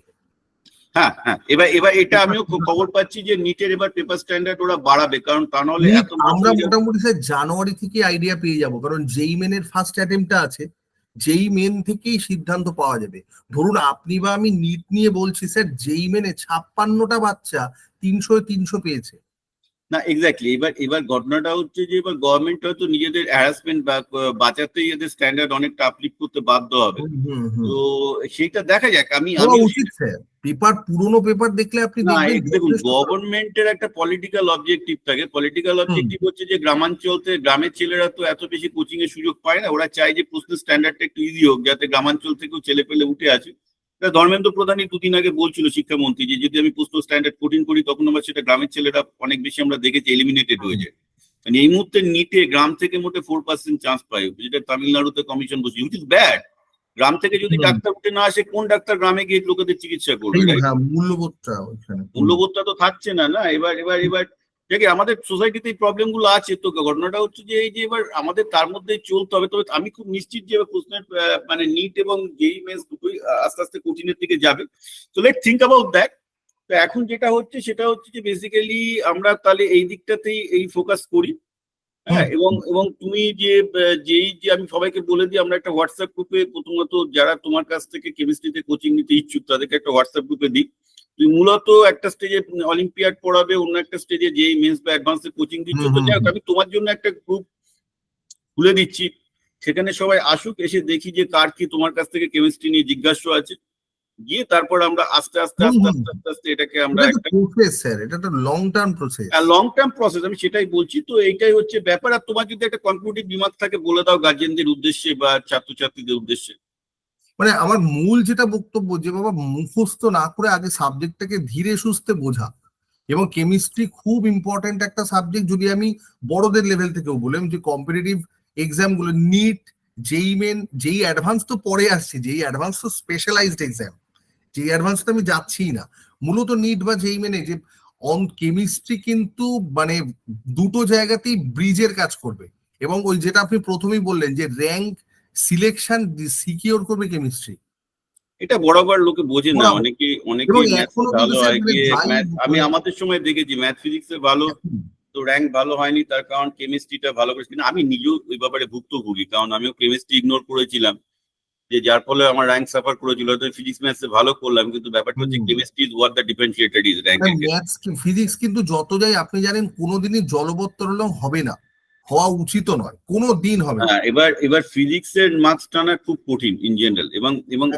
হ্যাঁ হ্যাঁ। এবার এবার এটা আমিও খবর পাচ্ছি যে নিটের এবার পেপার স্ট্যান্ডার্ড ওরা বাড়াবে কারণ তা নাহলে আমরা মোটামুটি স্যার জানুয়ারি থেকে আইডিয়া পেয়ে যাব কারণ যেই মেনের ফার্স্ট অ্যাটেম্পটা আছে যেই মেন থেকেই সিদ্ধান্ত পাওয়া যাবে। ধরুন আপনি বা আমি নিট নিয়ে বলছি স্যার যেই মেনে ছাপ্পান্নটা বাচ্চা তিনশো তিনশো পেয়েছে না এক্স্যাক্টলি এবার এবার ঘটনাটা হচ্ছে যে এবার গভর্নমেন্ট হয়তো নিজেদের হ্যারাসমেন্ট বা বাঁচাতেই এদের স্ট্যান্ডার্ড অনেকটা আপলিফ্ট করতে বাধ্য হবে। তো সেইটা দেখা যাক। আমি আমি উচিত পেপার পুরোনো পেপার দেখলে আপনি দেখুন গভর্নমেন্টের একটা পলিটিক্যাল অবজেক্টিভ থাকে। পলিটিক্যাল অবজেক্টিভ হচ্ছে যে গ্রামাঞ্চল থেকে গ্রামের ছেলেরা তো এত বেশি কোচিং এর সুযোগ পায় না। ওরা চায় যে প্রশ্নের স্ট্যান্ডার্ডটা একটু ইজি হোক যাতে গ্রামাঞ্চল থেকেও ছেলে পেলে উঠে আসে। তা ধর্মেন্দ্র প্রধানই দুদিন আগে বলছিল শিক্ষামন্ত্রী যে যদি আমি প্রশ্ন স্ট্যান্ডার্ড কঠিন করি তখন আবার সেটা গ্রামের ছেলেরা অনেক বেশি আমরা দেখেছি এলিমিনেটেড হয়ে যায়। মানে এই মুহূর্তে নিটে গ্রাম থেকে মোটে ফোর পার্সেন্ট চান্স পায় যেটা তামিলনাড়ুতে কমিশন বসে উইচ ইজ ব্যাড গ্রাম থেকে যদি ডাক্তার উঠে না আসে কোন ডাক্তার গ্রামে গিয়ে লোকেদের চিকিৎসা করবে? হ্যাঁ, মূল্যবোধটা মূল্যবোধটা তো থাকছে না না? এবার এবার এবার দেখে আমাদের সোসাইটিতে এই প্রবলেমগুলো আছে। তো ঘটনাটা হচ্ছে যে এই যে এবার আমাদের তার মধ্যে চলতে হবে। তবে আমি খুব নিশ্চিত যে প্রশ্নের মানে নিট এবং যেই মেন্স দুটোই আস্তে আস্তে কঠিনের দিকে যাবে। তো লেট থিঙ্ক অ্যাবাউট দ্যাট তো এখন যেটা হচ্ছে সেটা হচ্ছে যে বেসিক্যালি আমরা তাহলে এই দিকটাতেই এই ফোকাস করি। হ্যাঁ এবং এবং তুমি যে যেই যে আমি সবাইকে বলে দিই আমরা একটা হোয়াটসঅ্যাপ গ্রুপে প্রথমত যারা তোমার কাছ থেকে কেমিস্ট্রিতে কোচিং নিতে ইচ্ছুক তাদেরকে একটা হোয়াটসঅ্যাপ গ্রুপে দিই। তুই মূলত একটা স্টেজে অলিম্পিয়াড পড়াবে অন্য একটা স্টেজে যেই মেন্স বা অ্যাডভান্সে কোচিং দিচ্ছ তো যাই আমি তোমার জন্য একটা গ্রুপ খুলে দিচ্ছি। সেখানে সবাই আসুক এসে দেখি যে কার কি তোমার কাছ থেকে কেমিস্ট্রি নিয়ে জিজ্ঞাসা আছে। গিয়ে তারপর আমরা আস্তে আস্তে আস্তে আস্তে আস্তে আস্তে এটাকে আমরা একটা প্রসেস স্যার এটা একটা long term process long term process আমি সেটাই বলছি। তো এইটাই হচ্ছে ব্যাপার। আর তোমার যদি একটা কনক্লুডিভ রিমার্ক থাকে বলে দাও গার্জেনদের উদ্দেশ্যে বা ছাত্রছাত্রীদের উদ্দেশ্যে। মানে আমার মূল যেটা বক্তব্য যে বাবা মুখস্থ না করে আগে সাবজেক্টটাকে ধীরে সুস্থে বোঝা। এবং কেমিস্ট্রি খুব ইম্পর্টেন্ট একটা সাবজেক্ট যদি আমি বড়দের লেভেল থেকেও বললাম যে কম্পিটিটিভ এক্সামগুলো নিট যেই মেন যেই অ্যাডভান্স তো পরে আসছে, যেই অ্যাডভান্স তো স্পেশালাইজড এক্সাম যেই অ্যাডভান্স তো আমি যাচ্ছি না, মূলত নিট বা যেই মেনে যে অন কেমিস্ট্রি কিন্তু মানে দুটো জায়গাতেই ব্রিজের কাজ করবে। এবং ওই যেটা আপনি প্রথমেই বললেন যে র্যাঙ্ক সিলেকশন সিকিওর করবে কেমিস্ট্রি এটা বরাবর লোকে বোঝে না অনেকে অনেকে ভালো হয় আমি আমাদের সময় দেখেছি ম্যাথ ফিজিক্সে ভালো তো র্যাঙ্ক ভালো হয়নি তার কারণ কেমিস্ট্রিটা ভালো করেছি কিন্তু আমি নিজেও ওই ব্যাপারে ভুক্তভোগী কারণ আমিও কেমিস্ট্রি ইগনোর করেছিলাম যে যার ফলে আমার র্যাঙ্ক সাফার করেছিল। হয়তো ফিজিক্স ম্যাথসে ভালো করলাম কিন্তু ব্যাপারটা হচ্ছে। Chemistry is what the differentiated is rank physics কিন্তু যত যাই আপনি জানেন কোনোদিনই জলবত্তর হলেও হবে না। হওয়া উচিত নয় কোনো দিন হবে না। হ্যাঁ এবার এবার ফিজিক্স এর মার্কস টানা খুব কঠিন ইন জেনারেল এবং এবং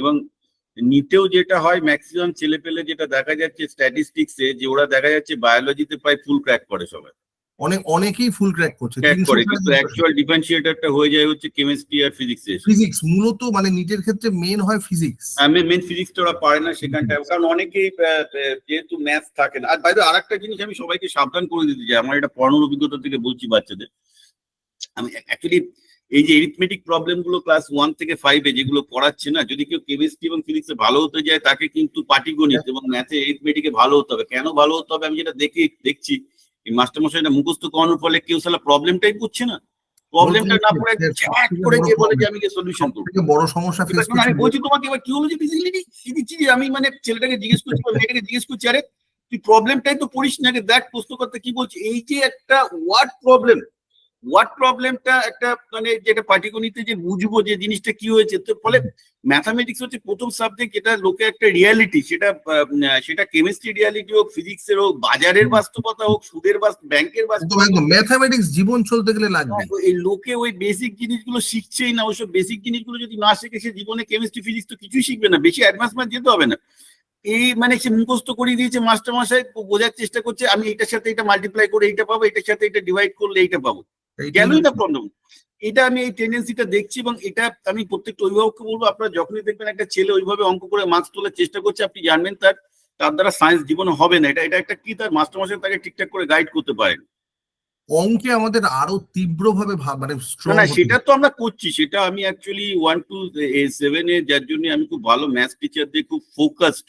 এবং নিতেও যেটা হয় ম্যাক্সিমাম ছেলে পেলে যেটা দেখা যাচ্ছে স্ট্যাটিস্টিক্সে যে ওরা দেখা যাচ্ছে বায়োলজিতে প্রায় ফুল ক্র্যাক করে সবাই। অনেক অনেকেই ফুল ক্র্যাক করছে। কিন্তু অ্যাকচুয়াল ডিফারেন্সিয়েটরটা হয়ে যায় হচ্ছে কেমিস্ট্রি আর ফিজিক্সে ফিজিক্স মূলত মানে নিটের ক্ষেত্রে মেন হয় ফিজিক্স আমি মেন ফিজিক্সটা ওরা পারে না সেখানটায়। কারণ অনেকেই যেহেতু ম্যাথস থাকে না। আর বাইরে আরেকটা জিনিস আমি সবাইকে সাবধান করে দিতে চাই আমার এটা পড়ানোর অভিজ্ঞতা থেকে বলছি বাচ্চাদের। আমি অ্যাকচুয়ালি এই যে এরিথমেটিক প্রবলেমগুলো ক্লাস ওয়ান থেকে ফাইভে যেগুলো পড়াচ্ছে না যদি কেউ কেমিস্ট্রি এবং ফিজিক্সে ভালো হতে যায় তাকে কিন্তু পাটিগণিত এবং ম্যাথে এরিথমেটিকে ভালো হতে হবে। কেন ভালো হতে হবে? আমি যেটা দেখি দেখছি। এই মাস্টারমশাইটা মুখস্থ করানোর ফলে কেউ সালা প্রবলেমটাই বুঝছে না। প্রবলেমটা না পড়ে চ্যাট করে গিয়ে বলে যে আমি সলিউশন করব। বড় সমস্যা ফেস করছি আমি বলছি তোমাকে এবার কি হলো যে ফিজিক্যালি দিচ্ছি যে আমি মানে ছেলেটাকে জিজ্ঞেস করছি বা মেয়েটাকে জিজ্ঞেস করছি আরে তুই প্রবলেমটাই তো পড়িস না। দেখ প্রশ্ন করতে কি বলছি এই যে একটা ওয়ার্ড প্রবলেম ওয়ার্ড প্রবলেমটা একটা মানে যেটা পাটিগণিতে যে বুঝব যে জিনিসটা কি হয়েছে তো ফলে ম্যাথামেটিক্স হচ্ছে প্রথম সাবজেক্ট যেটা লোকে একটা রিয়ালিটি সেটা সেটা কেমিস্ট্রি রিয়ালিটি হোক ফিজিক্স এর হোক বাজারের বাস্তবতা হোক সুদের বাস্তব ব্যাংকের বাস্তবতা ম্যাথামেটিক্স জীবন চলতে গেলে লাগবে। এই লোকে ওই বেসিক জিনিসগুলো শিখছেই না ওইসব বেসিক জিনিসগুলো যদি না শিখে সে জীবনে কেমিস্ট্রি ফিজিক্স তো কিছুই শিখবে না বেশি অ্যাডভান্সমেন্ট যেতে হবে না। এই মানে সে মুখস্থ করিয়ে দিয়েছে মাস্টার মশাই বোঝার চেষ্টা করছে আমি এটার সাথে এটা মাল্টিপ্লাই করে এইটা পাবো এটার সাথে এটা ডিভাইড করলে এইটা পাবো। গেলই না প্রবলেম এটা আমি এই টেন্ডেন্সিটা দেখছি এবং এটা আমি প্রত্যেকটা অভিভাবককে বলব আপনারা যখনই দেখবেন একটা ছেলে ওইভাবে অঙ্ক করে মার্কস তোলার চেষ্টা করছে আপনি জানবেন তার তার দ্বারা সায়েন্স জীবন হবে না। এটা এটা একটা কি তার মাস্টার মাসে তাকে ঠিকঠাক করে গাইড করতে পারেন। অঙ্কে আমাদের আরও তীব্রভাবে ভাবে মানে না সেটা তো আমরা করছি সেটা আমি অ্যাকচুয়ালি ওয়ান টু সেভেন এ যার জন্য আমি খুব ভালো ম্যাথ টিচার দিয়ে খুব ফোকাসড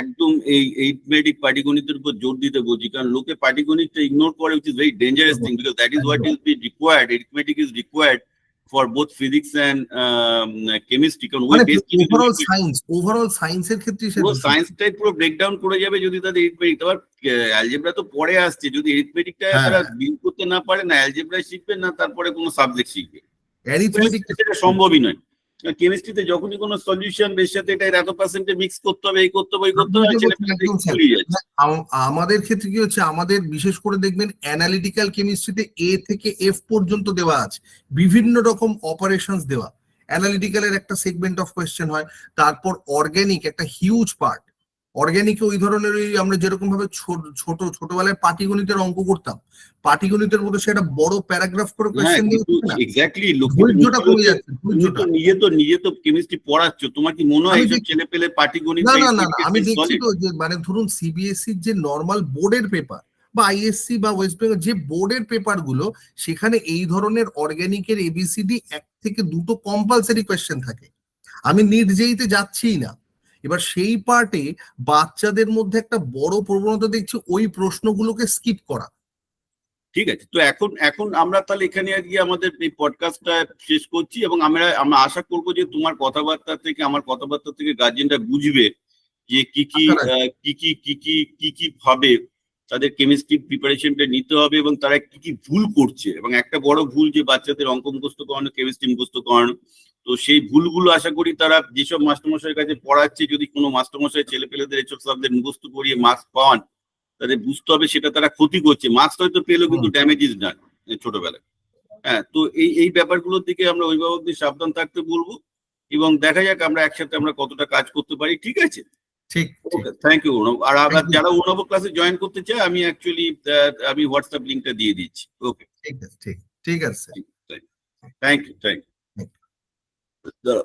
একদম এই এইটমেটিক পাটিগণিতের উপর জোর দিতে বলছি কারণ লোকে পাটিগণিতটা ইগনোর করে which is very dangerous thing because that is what is be required arithmetic is required for both physics and chemistry কারণ ওই মানে বেস ওভারঅল সায়েন্স ওভারঅল সায়েন্সের ক্ষেত্রে পুরো সায়েন্সটাই পুরো ব্রেকডাউন করে যাবে যদি তাদের এরিথমেটিক আবার অ্যালজেব্রা তো পরে আসছে যদি এরিথমেটিকটা হ্যাঁ। তারা বিল করতে না পারে না অ্যালজেব্রা শিখবে না তারপরে কোনো সাবজেক্ট শিখবে। অ্যারিথমেটিক সেটা সম্ভবই নয়। কেমিস্ট্রিতে যখনই কোনো সলিউশন এর সাথে এটা এত পার্সেন্টে মিক্স করতে হবে এই করতে হবে এই করতে হবে আমাদের ক্ষেত্রে কি হচ্ছে আমাদের বিশেষ করে দেখবেন অ্যানালিটিক্যাল কেমিস্ট্রিতে এ থেকে এফ পর্যন্ত দেওয়া আছে বিভিন্ন রকম অপারেশনস দেওয়া। অ্যানালিটিক্যালের একটা সেগমেন্ট অফ কোয়েশ্চেন হয় তারপর অর্গ্যানিক একটা হিউজ পার্ট অর্গ্যানিকে ওই ধরনের ওই আমরা যেরকম ভাবে ছোট ছোট ছোটবেলায় পাটিগণিতের অঙ্ক করতাম পাটিগণিতের মধ্যে সেটা বড় প্যারাগ্রাফ করে দিয়ে এক্স্যাক্টলি ধৈর্যটা কমে যাচ্ছে ধৈর্যটা। নিজে তো নিজে তো কেমিস্ট্রি পড়াচ্ছ তোমার কি মনে হয় এইসব ছেলে পেলে পাটিগণিত না না না আমি দেখছি তো যে মানে ধরুন সিবিএসসি যে নর্মাল বোর্ডের পেপার বা আইএসসি বা ওয়েস্ট বেঙ্গল যে বোর্ডের পেপারগুলো সেখানে এই ধরনের অর্গ্যানিকের এবিসিডি এক থেকে দুটো কম্পালসারি কোয়েশ্চেন থাকে। আমি নিট যেইতে যাচ্ছিই না। এবার সেই পার্টে বাচ্চাদের মধ্যে একটা বড় প্রবণতা দেখছি ওই প্রশ্নগুলোকে স্কিপ করা। ঠিক আছে তো এখন এখন আমরা তাহলে এখানে আর গিয়ে আমাদের এই পডকাস্টটা শেষ করছি এবং আমরা আমরা আশা করব যে তোমার কথাবার্তা থেকে আমার কথাবার্তা থেকে গার্জেনরা বুঝবে যে কি কি আহ, কি কি কি কি কি কি ভাবে তাদের কেমিস্ট্রি প্রিপারেশনটা নিতে হবে এবং তারা কি কি ভুল করছে। এবং একটা বড় ভুল যে বাচ্চাদের অঙ্ক মুখস্থ করানো কেমিস্ট্রি মুখস্থ করানো তো সেই ভুলগুলো আশা করি তারা যেসব মাস্টারমশাইয়ের কাছে পড়াচ্ছে যদি কোনো মাস্টারমশাই ছেলে পেলেদের এসব সাবজেক্ট মুখস্থ করিয়ে মার্কস পান তাদের বুঝতে হবে সেটা তারা ক্ষতি করছে। মার্কস হয়তো পেলেও কিন্তু ড্যামেজ ইজ ডান ছোটবেলায়। হ্যাঁ তো এই এই ব্যাপারগুলোর দিকে আমরা অভিভাবকদের সাবধান থাকতে বলব এবং দেখা যাক আমরা একসাথে আমরা কতটা কাজ করতে পারি ঠিক আছে? ঠিক থ্যাংক ইউ আর আবার Thank you. যারা অনব ক্লাসে জয়েন করতে চায় আমি অ্যাকচুয়ালি আমি হোয়াটসঅ্যাপ লিঙ্কটা দিয়ে দিচ্ছি। ওকে ঠিক আছে ঠিক ঠিক আছে। Thank you thank you the